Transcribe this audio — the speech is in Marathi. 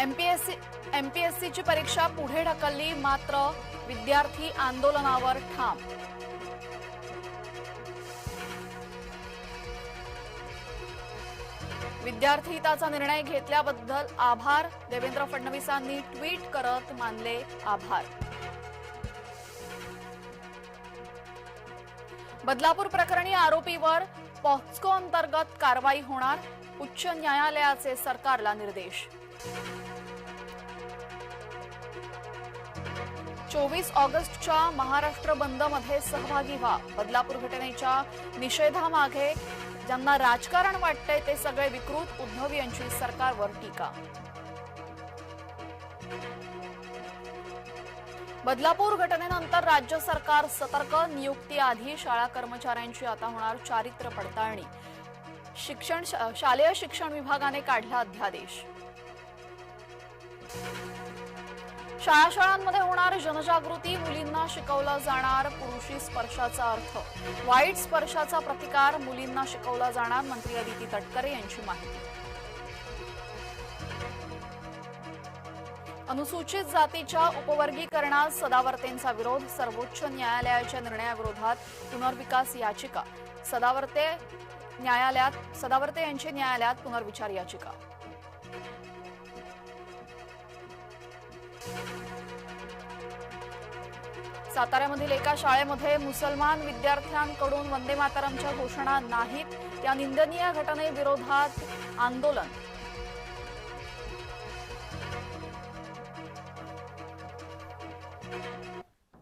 एमपीएससी एमपीएससीची परीक्षा पुढे ढकलली मात्र विद्यार्थी आंदोलनावर ठाम. विद्यार्थी हिताचा निर्णय घेतल्याबद्दल आभार. देवेंद्र फडणवीसांनी ट्विट करत मानले आभार. बदलापूर प्रकरणी आरोपीवर पॉक्सको अंतर्गत कारवाई होणार उच्च न्यायालयाचे सरकारला निर्देश. चोवीस ऑगस्टच्या महाराष्ट्र बंदमध्ये सहभागी व्हा. बदलापूर घटनेच्या निषेधामागे ज्यांना राजकारण वाटतंय ते सगळे विकृत उद्धव यांची सरकारवर टीका. बदलापूर घटनेनंतर राज्य सरकार सतर्क नियुक्तीआधी शाळा कर्मचाऱ्यांची आता होणार चारित्र्य पडताळणी. शिक्षण शालेय शिक्षण विभागाने काढला अध्यादेश. शाळा शाळांमध्ये होणार जनजागृती मुलींना शिकवला जाणार पुरुषी स्पर्शाचा अर्थ. वाईट स्पर्शाचा प्रतिकार मुलींना शिकवला जाणार मंत्री अदिती तटकरे यांची माहिती. अनुसूचित जातीच्या उपवर्गीकरणात सदावर्तेंचा विरोध सर्वोच्च न्यायालयाच्या निर्णयाविरोधात पुनर्विकास याचिका सदावर्ते न्यायालयात सदावर्ते यांची न्यायालयात पुनर्विचार याचिका. साताऱ्यामधील एका शाळेमध्ये मुसलमान विद्यार्थ्यांकडून वंदे मातरमच्या घोषणा नाहीत. या निंदनीय घटनेविरोधात आंदोलन